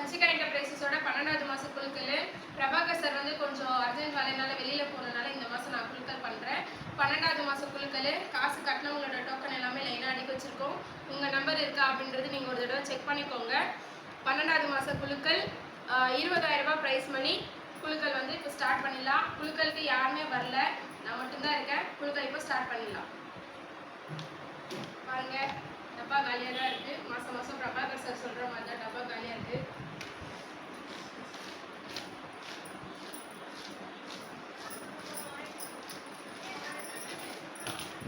வஞ்சிகா என்டர்பிரைசஸோட பன்னெண்டாவது மாத குழுக்கள் பிரபாகர் சார் வந்து கொஞ்சம் அர்ஜென்ட் வேலையினால வெளியில் போனதுனால இந்த மாதம் நான் குழுக்கள் பண்ணுறேன் பன்னெண்டாவது மாத குழுக்கள் காசு கட்டினவங்களோட டோக்கன் எல்லாமே லைனாக அடிக்க வச்சுருக்கோம். உங்கள் நம்பர் இருக்கா அப்படின்றது நீங்கள் ஒரு தடவை செக் பண்ணிக்கோங்க. பன்னெண்டாவது மாத குழுக்கள் இருபதாயிரம் ரூபாய் ப்ரைஸ் மணி குழுக்கள் வந்து இப்போ ஸ்டார்ட் பண்ணிடலாம். குழுக்களுக்கு யாருமே வரல. நான் மட்டும்தான் இருக்கேன். குழுக்கள் இப்போ ஸ்டார்ட் பண்ணிடலாம். பாருங்க டப்பா காலியாக தான் இருக்கு. மாசம் மாசம் பிரபா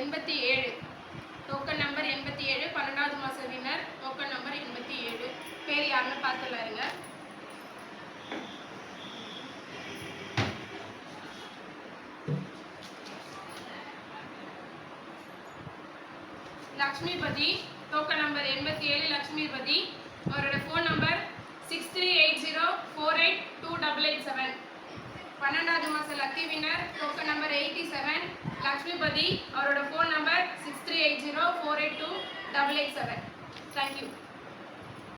எண்பத்தி ஏழு. டோக்கன் நம்பர் எண்பத்தி ஏழு பன்னெண்டாவது மாச வினர் டோக்கன் நம்பர் எண்பத்தி ஏழு. பேர் யாருன்னு பார்த்துலாருங்க லக்ஷ்மிபதி டோக்கன் நம்பர் எண்பத்தி ஏழு லக்ஷ்மிபதி. அவரோட phone number six three eight zero four eight two double eight seven பன்னெண்டாவது மாதம் lucky winner token number eighty seven Lakshmipathi அவரோட phone number six three eight zero four eight two double eight seven thank you